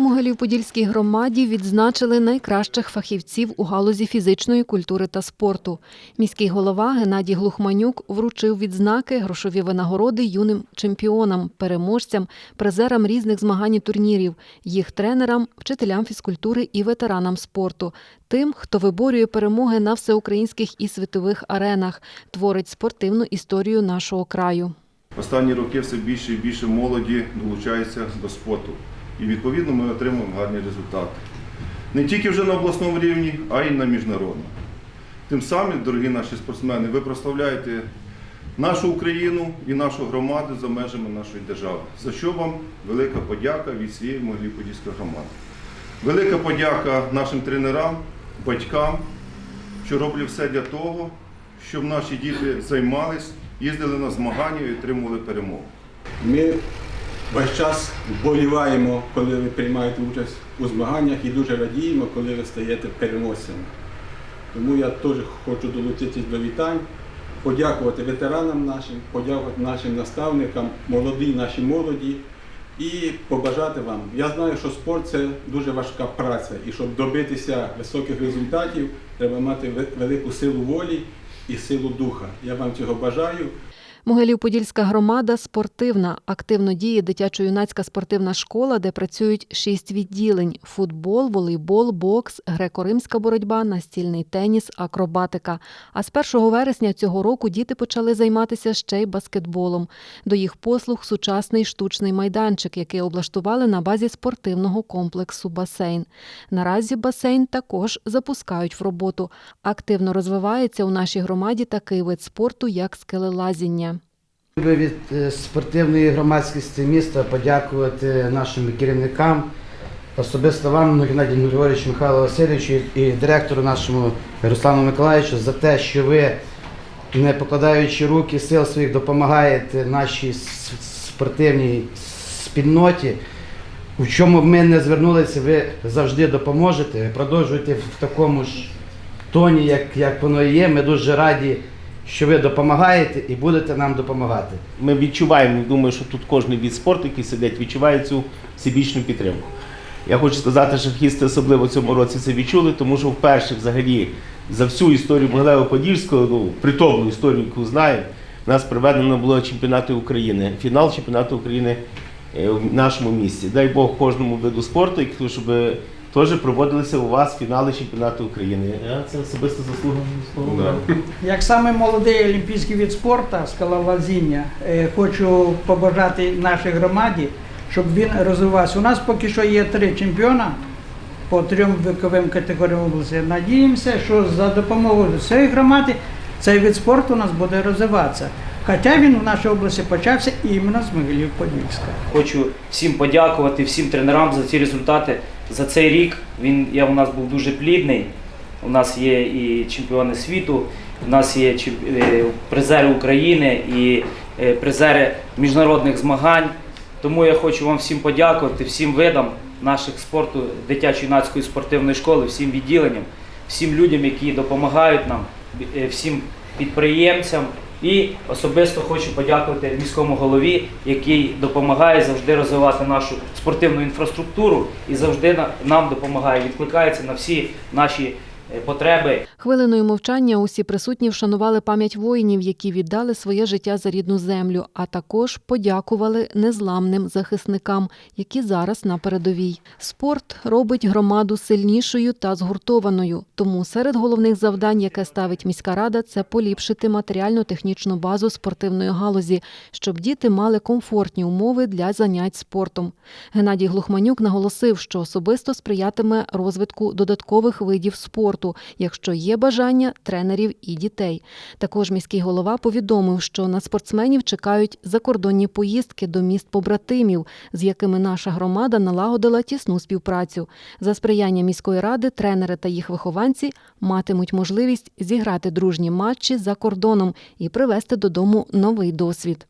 Могилів-Подільській громаді відзначили найкращих фахівців у галузі фізичної культури та спорту. Міський голова Геннадій Глухманюк вручив відзнаки, грошові винагороди юним чемпіонам, переможцям, призерам різних змагань і турнірів, їх тренерам, вчителям фізкультури і ветеранам спорту, тим, хто виборює перемоги на всеукраїнських і світових аренах, творить спортивну історію нашого краю. Останні роки все більше і більше молоді долучається до спорту. І відповідно ми отримуємо гарні результати. Не тільки вже на обласному рівні, а й на міжнародному. Тим самим, дорогі наші спортсмени, ви прославляєте нашу Україну і нашу громаду за межами нашої держави. За що вам велика подяка від всієї Могилів-Подільської громади. Велика подяка нашим тренерам, батькам, що роблять все для того, щоб наші діти займались, їздили на змагання і отримували перемогу. Ми весь час вболіваємо, коли ви приймаєте участь у змаганнях і дуже радіємо, коли ви стаєте переможцями. Тому я теж хочу долучитись до вітань, подякувати ветеранам нашим, подякувати нашим наставникам, молодій нашій молоді і побажати вам. Я знаю, що спорт це дуже важка праця, і щоб добитися високих результатів, треба мати велику силу волі і силу духа. Я вам цього бажаю. Могилів-Подільська громада спортивна. Активно діє дитячо-юнацька спортивна школа, де працюють шість відділень: футбол, волейбол, бокс, греко-римська боротьба, настільний теніс, акробатика. А з 1 вересня цього року діти почали займатися ще й баскетболом. До їх послуг сучасний штучний майданчик, який облаштували на базі спортивного комплексу басейн. Наразі басейн також запускають в роботу. Активно розвивається у нашій громаді такий вид спорту, як скелелазіння. Від е, спортивної громадськості міста подякувати нашим керівникам, особисто вам, Геннадію Григорьовичу, Михайлу Васильовичу і директору нашому Руслану Миколаївичу за те, що ви, не покладаючи руки сил своїх, допомагаєте нашій спортивній спільноті. У чому б ми не звернулися, ви завжди допоможете. Продовжуйте в такому ж тоні, як, як воно є. Ми дуже раді, що ви допомагаєте і будете нам допомагати. Ми відчуваємо, думаю, що тут кожен від спорту, який сидить, відчуває цю всебічну підтримку. Я хочу сказати, що хісти особливо в цьому році це відчули, тому що вперше взагалі за всю історію Могилева-Подільського, ну, притомну історію, яку знаємо, нас проведено було чемпіонати України, фінал чемпіонату України е, в нашому місті. Дай Бог кожному виду спорту, щоб теж проводилися у вас фінали чемпіонату України. Я це особисто заслуга міського голови. Як саме молодий олімпійський від спорту, скалолазіння, е, хочу побажати нашій громаді, щоб він розвивався. У нас поки що є три чемпіона по трьом віковим категоріям області. Надіємося, що за допомогою цієї громади цей вид спорту у нас буде розвиватися. Хоча він в нашій області почався іменно з Могилів-Подільська. Хочу всім подякувати, всім тренерам за ці результати. За цей рік він я у нас був дуже плідний. У нас є і чемпіони світу, у нас є е, призери України і е, призери міжнародних змагань. Тому я хочу вам всім подякувати, всім видам наших спорту, дитячо-юнацької спортивної школи, всім відділенням, всім людям, які допомагають нам, е, всім підприємцям. І особисто хочу подякувати міському голові, який допомагає завжди розвивати нашу спортивну інфраструктуру і завжди на- нам допомагає, відкликається на всі наші потреби. Хвилиною мовчання усі присутні вшанували пам'ять воїнів, які віддали своє життя за рідну землю, а також подякували незламним захисникам, які зараз на передовій. Спорт робить громаду сильнішою та згуртованою. Тому серед головних завдань, яке ставить міська рада, це поліпшити матеріально-технічну базу спортивної галузі, щоб діти мали комфортні умови для занять спортом. Геннадій Глухманюк наголосив, що особисто сприятиме розвитку додаткових видів спорту, якщо є бажання тренерів і дітей. Також міський голова повідомив, що на спортсменів чекають закордонні поїздки до міст побратимів, з якими наша громада налагодила тісну співпрацю. За сприяння міської ради тренери та їх вихованці матимуть можливість зіграти дружні матчі за кордоном і привезти додому новий досвід.